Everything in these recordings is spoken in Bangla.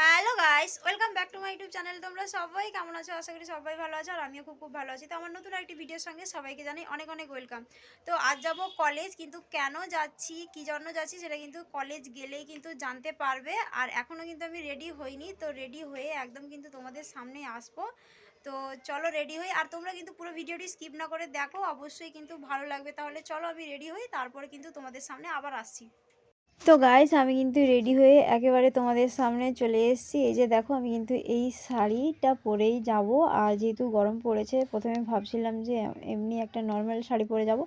Hello guys welcome back to my YouTube channel তোমরা সবাই কেমন আছো? আশা করি সবাই ভালো আছো আর আমিও খুব খুব ভালো আছি। তো আমার নতুন একটি ভিডিওর সঙ্গে সবাইকে জানাই অনেক অনেক ওয়েলকাম তো আজ যাব কলেজ কিন্তু কেন যাচ্ছি, কী জন্য যাচ্ছি সেটা কিন্তু কলেজ গেলেই কিন্তু জানতে পারবে। আর এখনও কিন্তু আমি রেডি হইনি, তো রেডি হয়ে একদম কিন্তু তোমাদের সামনে আসব। তো চলো রেডি হই। আর তোমরা কিন্তু পুরো ভিডিওটি স্কিপ না করে দেখো, অবশ্যই কিন্তু ভালো লাগবে। তাহলে চলো আমি রেডি হই, তারপরে কিন্তু তোমাদের সামনে আবার আসছি। তো গাইস আমি কিন্তু রেডি হয়ে একেবারে তোমাদের সামনে চলে এসেছি। এই যে দেখো, আমি কিন্তু এই শাড়িটা পরেই যাব। আর যেহেতু গরম পড়েছে, প্রথমে ভাবছিলাম যে এমনি একটা নর্মাল শাড়ি পরে যাব।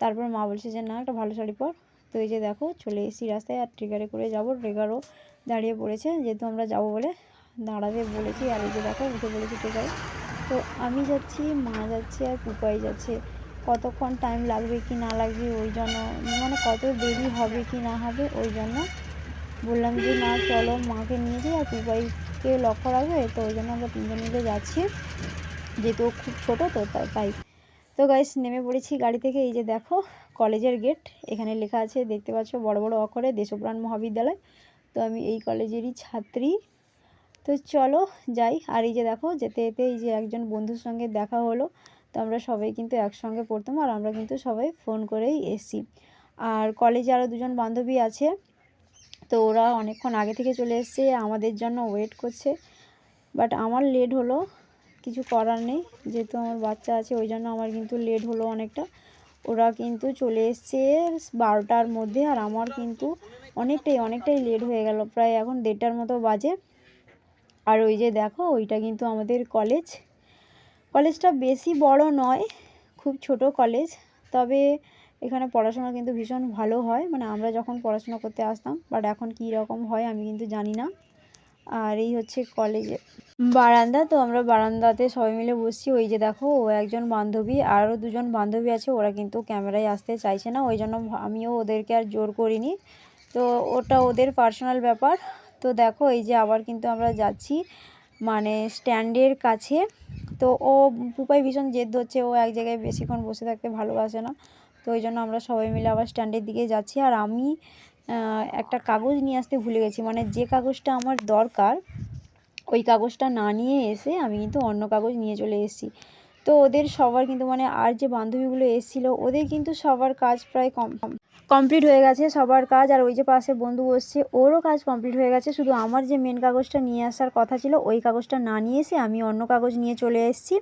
তারপর মা বলছে যে, না, একটা ভালো শাড়ি পর। তো এই যে দেখো, চলে এসেছি রাস্তায়। আর ট্রিগারে করে যাব। ট্রিগারও দাঁড়িয়ে পড়েছে, যেহেতু আমরা যাব বলে দাঁড়াতে বলেছি। আর এই যে দেখো, উঠে পড়েছি ট্রিগারে তো আমি যাচ্ছি, মা যাচ্ছে, আর পুপাই যাচ্ছে। কতক্ষণ টাইম লাগবে কি না লাগবে, ওই জন্য মানে কত দেরি হবে কি না হবে, ওই জন্য বললাম যে না চলো, মাকে নিয়ে যাই আর পুপাইকে লক্ষ্য রাখবে। তো ওই জন্য আমরা তিনজন মিলে যাচ্ছি, যেহেতু ও খুব ছোটো তো তা- তাই। তো গাইস নেমে পড়েছি গাড়ি থেকে, এই যে দেখো, কলেজের গেট এখানে লেখা আছে, দেখতে পাচ্ছ, বড় বড় অক্ষরে, দেশপ্রাণ মহাবিদ্যালয়। তো আমি এই কলেজেরই ছাত্রী। তো চলো যাই, আর এই যে দেখো, যেতে যেতে এই যে একজন বন্ধুর সঙ্গে দেখা হলো। তো আমরা সবাই কিন্তু একসঙ্গে পড়তাম আর আমরা কিন্তু সবাই ফোন করেই এসছি। আর কলেজে আরও দুজন বান্ধবী আছে, তো ওরা অনেকক্ষণ আগে থেকে চলে এসছে, আমাদের জন্য ওয়েট করছে। বাট আমার লেট হলো, কিছু করার নেই, যেহেতু আমার বাচ্চা আছে, ওই জন্য আমার কিন্তু লেট হলো অনেকটা। ওরা কিন্তু চলে এসছে বারোটার মধ্যে আর আমার কিন্তু অনেকটাই অনেকটাই লেট হয়ে গেল, প্রায় এখন দেড়টার মতো বাজে। আর ওই যে দেখো, ওইটা কিন্তু আমাদের কলেজ কলেজটা বেশি বড় নয়, খুব ছোট কলেজ। তবে এখানে পড়াশোনা কিন্তু ভীষণ ভালো হয়। মানে আমরা যখন পড়াশোনা করতে আসতাম বাট এখন কী রকম হয় আমি কিন্তু জানি না। আর এই হচ্ছে কলেজে বারান্দা। তো আমরা বারান্দাতে সবাই মিলে বসছি। ওই যে দেখো, ও একজন বান্ধবী, আরও দুজন বান্ধবী আছে। ওরা কিন্তু ক্যামেরায় আসতে চাইছে না। ওই জন্য আমিও ওদেরকে আর জোর করিনি। তো ওটা ওদের পার্সোনাল ব্যাপার। তো দেখো, এই যে আবার কিন্তু আমরা যাচ্ছি মানে স্ট্যান্ডের কাছে। তো ও পুপাই ভীষণ জেদ ধরছে ও এক জায়গায় বেশিক্ষণ বসে থাকতে ভালোবাসে না। তো ওই জন্য আমরা সবাই মিলে আবার স্ট্যান্ডের দিকে যাচ্ছি। আর আমি একটা কাগজ নিয়ে আসতে ভুলে গেছি। মানে যে কাগজটা আমার দরকার, ওই কাগজটা না নিয়ে এসে আমি কিন্তু অন্য কাগজ নিয়ে চলে এসেছি। তো ওদের সবার কিন্তু মানে আর যে বান্ধবীগুলো এসেছিল, ওদের কিন্তু সবার কাজ প্রায় কম কমপ্লিট হয়ে গেছে সবার কাজ। আর ওই যে পাশে বন্ধু বসছে, ওরও কাজ কমপ্লিট হয়ে গেছে। শুধু আমার যে মেন কাগজটা নিয়ে আসার কথা ছিল, ওই কাগজটা না নিয়ে এসে আমি অন্য কাগজ নিয়ে চলে এসেছি।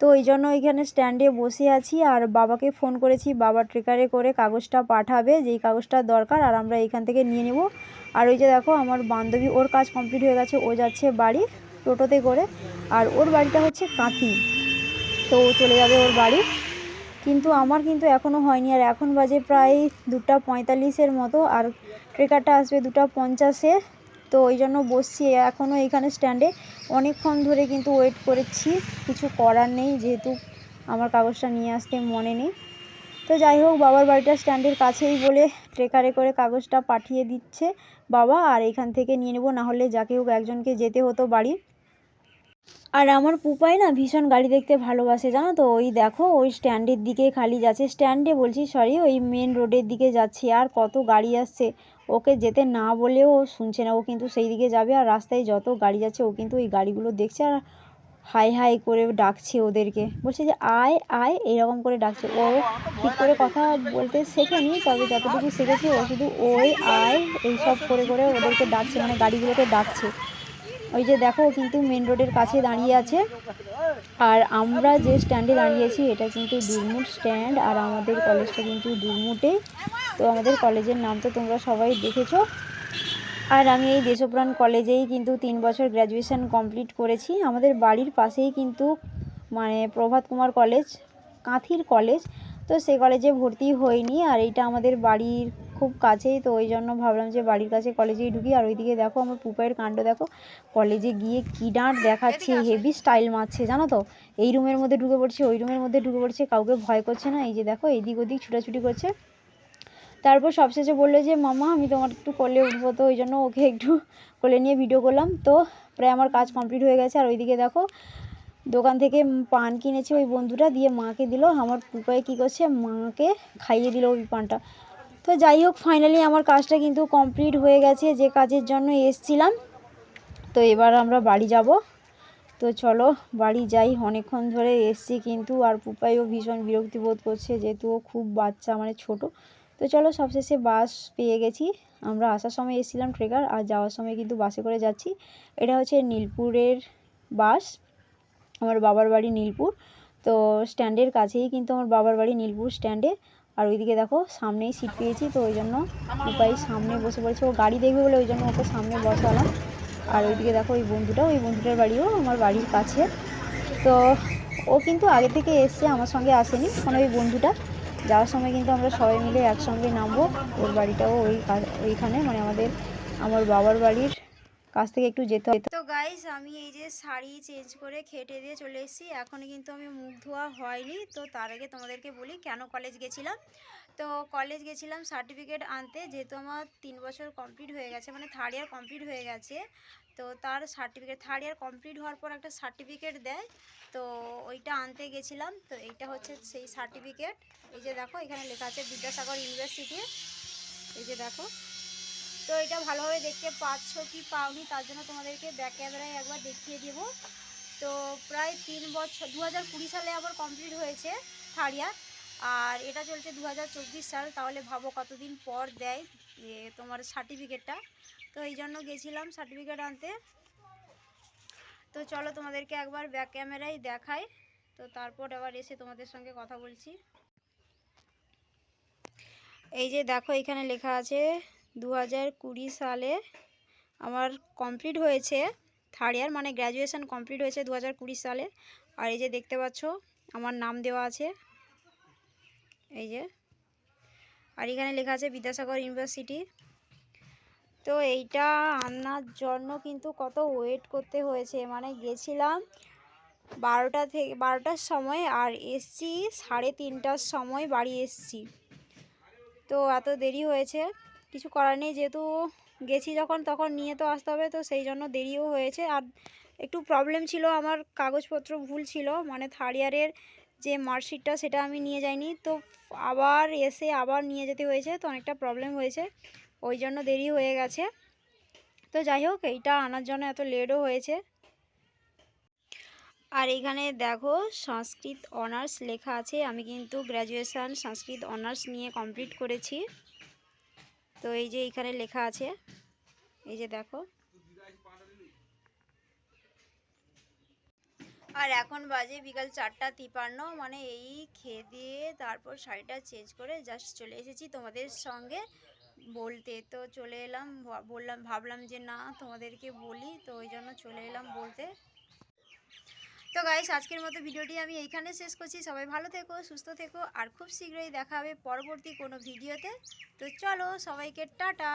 তো ওই জন্য ওইখানে স্ট্যান্ডে বসে আছি আর বাবাকে ফোন করেছি, বাবা ট্রেকারে করে কাগজটা পাঠাবে, যেই কাগজটা দরকার, আর আমরা এইখান থেকে নিয়ে নেব। আর ওই যে দেখো, আমার বান্ধবী, ওর কাজ কমপ্লিট হয়ে গেছে, ও যাচ্ছে বাড়ি টোটোতে করে। আর ওর বাড়িটা হচ্ছে কাঁথি। তো ও চলে যাবে ওর বাড়ি। কিন্তু আমার কিন্তু এখনও হয়নি। আর এখন বাজে প্রায় দুটা পঁয়তাল্লিশের মতো। আর ট্রেকারটা আসবে দুটা পঞ্চাশে। তো ওই জন্য বসছি এখনও এইখানে স্ট্যান্ডে। অনেকক্ষণ ধরে কিন্তু ওয়েট করেছি। কিছু করার নেই, যেহেতু আমার কাগজটা নিয়ে আসতে মনে নেই। তো যাই হোক, বাবার বাড়িটা স্ট্যান্ডের কাছেই বলে ট্রেকারে করে কাগজটা পাঠিয়ে দিচ্ছে বাবা। আর এখান থেকে নিয়ে নেব, না হলে যাকে হোক একজনকে যেতে হতো বাড়ি। আর আমার পুপাই না ভীষণ গাড়ি দেখতে ভালোবাসে, জানো তো? ওই দেখো, ওই স্ট্যান্ডের দিকে খালি যাচ্ছে। স্ট্যান্ডে বলছি, সরি, ওই মেন রোডের দিকে যাচ্ছে, আর কত গাড়ি আসছে? ওকে যেতে না বলেও শুনছে না, ও কিন্তু সেই দিকে যাবে। আর রাস্তায় যত গাড়ি যাচ্ছে, ও কিন্তু ওই গাড়িগুলো দেখছে আর হাই হাই করে ডাকছে ওদেরকে। বলছে যে, আয় আয়, এরকম করে ডাকছে। ও ঠিক করে কথা বলতে শেখেনি, তবে যতটুকু শিখেছে, ও শুধু ওই, আয়, এইসব করে করে ওদেরকে ডাকছে মানে গাড়িগুলোকে ডাকছে। ওই যে দেখো, কিন্তু মেন রোডের কাছে দাঁড়িয়ে আছে। আর আমরা যে স্ট্যান্ডে দাঁড়িয়েছি, এটা কিন্তু দুর্মুট স্ট্যান্ড আর আমাদের কলেজটা কিন্তু দুর্মুটে তো আমাদের কলেজের নাম তো তোমরা সবাই দেখেছ। আর আমি এই দেশপ্রাণ কলেজেই কিন্তু তিন বছর গ্র্যাজুয়েশন কমপ্লিট করেছি। আমাদের বাড়ির পাশেই কিন্তু মানে প্রভাত কুমার কলেজ কাঁথির কলেজ তো সে কলেজে ভর্তি হইনি আর এইটা আমাদের বাড়ির খুব কাছেই তো ওই জন্য ভাবলাম যে বাড়ির কাছে কলেজেই ঢুকি। আর ওইদিকে দেখো আমার পুপাইয়ের কাণ্ড দেখো। কলেজে গিয়ে কী ডাঁট দেখাচ্ছে হেভি স্টাইল মারছে জানো তো? এই রুমের মধ্যে ঢুকে পড়ছে ওই রুমের মধ্যে ঢুকে পড়ছে কাউকে ভয় করছে না? এই যে দেখো এদিক ওদিক ছুটাছুটি করছে। তারপর সবশেষে বলল যে মামা আমি তোমার একটু কোলে উঠবো তো। ওই জন্য ওকে একটু কোলে নিয়ে ভিডিও করলাম। তো প্রায় আমার কাজ কমপ্লিট হয়ে গেছে। আর ওইদিকে দেখো দোকান থেকে পান কিনেছে ওই বন্ধুটা দিয়ে মাকে দিল। আমার পুপায় কী করছে মাকে খাইয়ে দিল ওই পানটা। তো যাই হোক ফাইনালি আমার কাজটা কিন্তু কমপ্লিট হয়ে গেছে, যে কাজের জন্য এসছিলাম। তো এবার আমরা বাড়ি যাব। তো চলো, বাড়ি যাই। অনেকক্ষণ ধরে এসছি কিন্তু, আর পুপাইও ভীষণ বিরক্তি বোধ করছে, যেহেতু ও খুব বাচ্চা মানে ছোট। তো চলো, সবশেষে বাস পেয়ে গেছি। আমরা আসার সময় এসেছিলাম ট্রেকার, আর যাওয়ার সময় কিন্তু বাসে করে যাচ্ছি। এটা হচ্ছে নীলপুরের বাস, আমার বাবার বাড়ি নীলপুর। তো স্ট্যান্ডের কাছেই কিন্তু আমার বাবার বাড়ি নীলপুর স্ট্যান্ডে। আর ওইদিকে দেখো, সামনেই সিট পেয়েছি, তো ওই জন্য উপায় সামনে বসে পড়েছে। ও গাড়ি দেখবে বলে ওই জন্য ওকে সামনে বসালাম। আর ওইদিকে দেখো ওই বন্ধুটা ওই বন্ধুটার বাড়িও আমার বাড়ির কাছে। তো ও কিন্তু আগে থেকে এসছে, আমার সঙ্গে আসেনি মানে ওই বন্ধুটা। যাওয়ার সময় কিন্তু আমরা সবাই মিলে একসঙ্গে নামবো। ওর বাড়িটাও ওই, ওইখানে মানে আমাদের, আমার বাবার বাড়ির কাছ থেকে একটু যেতে হয় তো গাইস আমি এই যে শাড়ি চেঞ্জ করে খেটে দিয়ে চলে এসেছি। এখনও কিন্তু আমি মুখ ধোয়া হয়নি। তো তার আগে তোমাদেরকে বলি কেন কলেজ গেছিলাম। তো কলেজ গেছিলাম সার্টিফিকেট আনতে। যেহেতু আমার তিন বছর কমপ্লিট হয়ে গেছে মানে থার্ড ইয়ার কমপ্লিট হয়ে গেছে, তো তার সার্টিফিকেট থার্ড ইয়ার কমপ্লিট হওয়ার পর একটা সার্টিফিকেট দেয়। তো ওইটা আনতে গেছিলাম। তো এইটা হচ্ছে সেই সার্টিফিকেট এই যে দেখো, এখানে লেখা আছে বিদ্যাসাগর ইউনিভার্সিটি এই যে দেখো তো এটা ভালোভাবে দেখতে পাচ্ছ কি পাওনি, তার জন্য তোমাদেরকে ব্যাক ক্যামেরায় একবার দেখিয়ে দেবো। তো প্রায় তিন বছর দু হাজার কুড়ি সালে আবার কমপ্লিট হয়েছে থার্ড ইয়ার আর এটা চলছে দু হাজার চব্বিশ সাল, তাহলে ভাবো কতদিন পর দেয় তোমার সার্টিফিকেটটা তো এই জন্য গেছিলাম সার্টিফিকেট আনতে। তো চলো তোমাদেরকে একবার ব্যাক ক্যামেরায় দেখাই। তো তারপর আবার এসে তোমাদের সঙ্গে কথা বলছি। এই যে দেখো এখানে লেখা আছে দু হাজার কুড়ি সালে আমার কমপ্লিট হয়েছে। থার্ড ইয়ার মানে গ্র্যাজুয়েশন কমপ্লিট হয়েছে দু হাজার কুড়ি সালে। আর এই যে দেখতে পাচ্ছ, আমার নাম দেওয়া আছে। এই যে। আর এখানে লেখা আছে বিদ্যাসাগর ইউনিভার্সিটি। তো এইটা আনার জন্য কিন্তু কত ওয়েট করতে হয়েছে। মানে গেছিলাম বারোটা থেকে, বারোটার সময় আর এসছি সাড়ে তিনটার সময় বাড়ি এসছি। তো এত দেরি হয়েছে। কিছু করার নেই। যেহেতু গেছি যখন, তখন নিয়ে তো আসতে হবে, তো সেই জন্য দেরিও হয়েছে। আর একটু প্রবলেম ছিল, আমার কাগজপত্র ভুল ছিল। মানে থার্ড ইয়ারের যে মার্কশিটটা সেটা আমি নিয়ে যাইনি। তো আবার এসে আবার নিয়ে যেতে হয়েছে, তো অনেকটা প্রবলেম হয়েছে। ওই জন্য দেরি হয়ে গেছে। তো যাই হোক, এইটা আনার জন্য এত লেটও হয়েছে। আর এখানে দেখো, সংস্কৃত অনার্স লেখা আছে। আমি কিন্তু গ্র্যাজুয়েশান সংস্কৃত অনার্স নিয়ে কমপ্লিট করেছি। তো এই যে এখানে লেখা আছে, এই যে দেখো। আর এখন বাজে বিকাল চারটা তিপান্ন মানে এই খেয়ে দিয়ে তারপর শাড়িটা চেঞ্জ করে জাস্ট চলে এসেছি তোমাদের সঙ্গে বলতে। তো চলে এলাম বললাম, ভাবলাম যে না তোমাদেরকে বলি, তো ওই জন্য চলে এলাম বলতে। তো গাইস আজকের মতো ভিডিওটি আমি এইখানে শেষ করছি। সবাই ভালো থেকো, সুস্থ থেকো, আর খুব শীঘ্রই দেখা হবে পরবর্তী কোনো ভিডিওতে। তো চলো, সবাইকে টাটা।